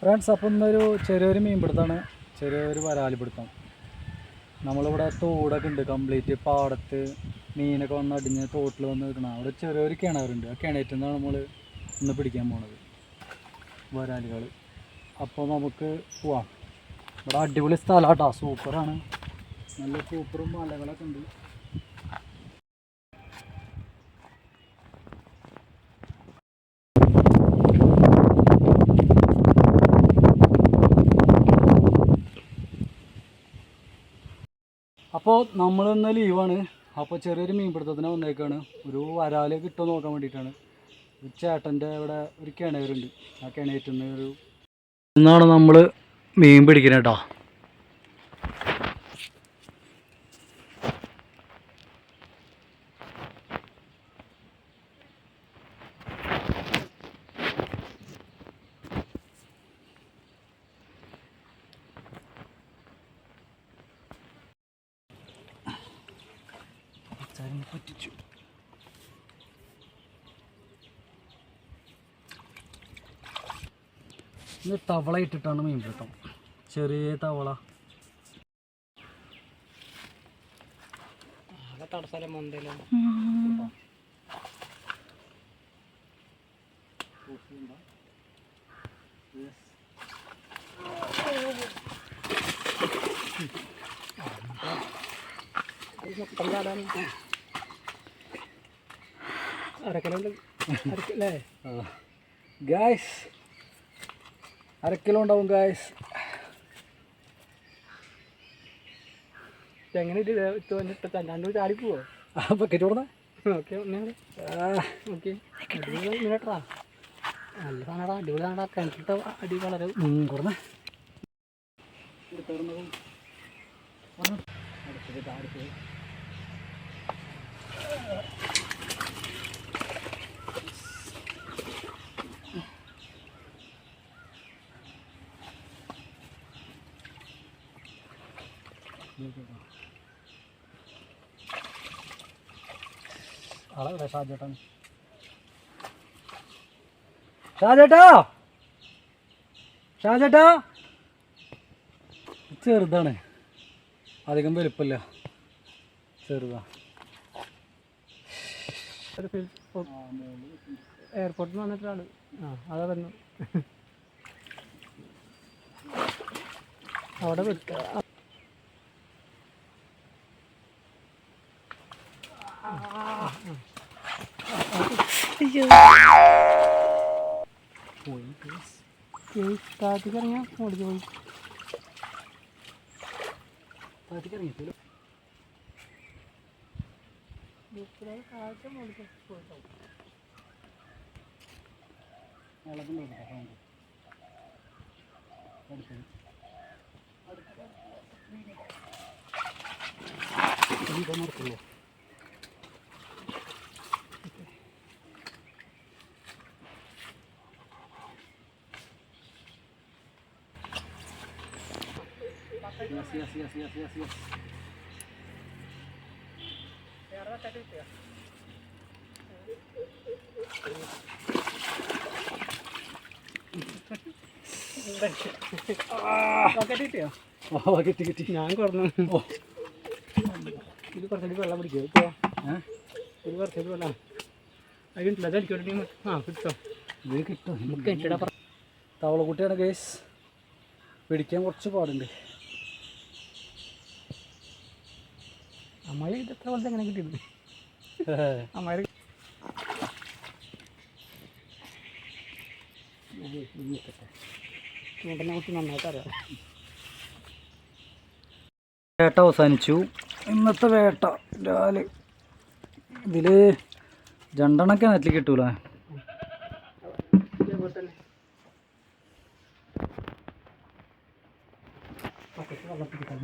Friends അപ്പം ഇന്നൊരു ചെറിയൊരു മീൻ മീൻപിടുത്താണ്. ചെറിയൊരു വരാലിപ്പിടുത്തം നമ്മളിവിടെ തോടൊക്കെ ഉണ്ട്. കംപ്ലീറ്റ് പാടത്ത് മീനൊക്കെ വന്ന് അടിഞ്ഞ് തോട്ടിൽ വന്ന് നിൽക്കണം. അവിടെ ചെറിയൊരു കിണറുണ്ട്. ആ കിണറ്റിൽ നിന്നാണ് നമ്മൾ ഇന്ന് പിടിക്കാൻ പോണത്. വരാലികൾ അപ്പോൾ നമുക്ക് പോവാം. ഇവിടെ അടിപൊളി സ്ഥലമാട്ടോ സൂപ്പറാണ്. നല്ല സൂപ്പറും മലകളൊക്കെ ഉണ്ട്. അപ്പോൾ നമ്മൾ ഇന്ന് ലീവാണ്. അപ്പോൾ ചെറിയൊരു മീൻപിടുത്തത്തിന് വന്നേക്കാണ്. ഒരു വരാൽ കിട്ടുമോ നോക്കാൻ വേണ്ടിയിട്ടാണ്. ഒരു ചേട്ടന്റെ ഇവിടെ ഒരു കിണറുണ്ട്. ആ കിണറ്റിൽ ഒരു ഇന്നാണ് നമ്മൾ മീൻ പിടിക്കുന്നത് കേട്ടോ പറ്റിച്ചു ഇത് തവള ഇട്ടിട്ടാണ് മീൻ പിടുത്തം ചെറിയ തവള തടസ്സം മൊന്തലോ അരക്കലുണ്ട് അരക്കല്ലേ ഗായ്സ് അര കിലോ ഉണ്ടാവും ഗായ്സ് എങ്ങനെ തന്നാണ്ട് ചാടി പോവോ? ബക്കറ്റ് കൊടുന്ന? ഓക്കെ ഓക്കെ അടിപൊളി മിനിട്ടാ നല്ല സാധനടാ അടിപൊളി സാധനടാ. കിണറ്റിട്ട് അടി വളരെ കൊടുന്ന? ചെറുതാണ്. അധികം വലുപ്പമില്ല ചെറുതാ. എയർപോർട്ടിൽ വന്നിട്ടാണ് ആ അതാ പറഞ്ഞു അവിടെ വിട്ട താഴത്തേക്ക് ഇറങ്ങിയാ ഓടിച്ചു പോയി താഴത്തേക്ക് നടക്കുള്ളൂ Yes, yes, yes, yes, yes, yes. കിട്ടി കിട്ടി ഞാൻ കുറഞ്ഞു. ഇത് കുറച്ചുകൂടി വെള്ളം പിടിക്കുക ഇപ്പോൾ ഏ? ഇത് കുറച്ചുകൂടി വെള്ളം. അത് കിട്ടില്ല അത് അടിക്കോട്ടെ ആ കിട്ടോ. ഇത് കിട്ടും. കിട്ടിടാ തവളക്കുട്ടിയാണ് കേസ് പിടിക്കാൻ കുറച്ച് പാടുണ്ട്. അമ്മായി ഇത് എത്ര എങ്ങനെ കിട്ടിയത്? അമ്മായി ചൂണ്ടനെ കുട്ടി നന്നായിട്ട് അറിയാം. വേട്ട അവസാനിച്ചു. ഇന്നത്തെ വേട്ട രാൽ ഇതിൽ രണ്ടെണ്ണൊക്കെ നെറ്റിൽ കിട്ടൂല. വെള്ളത്തിൽ കിട്ടാൻ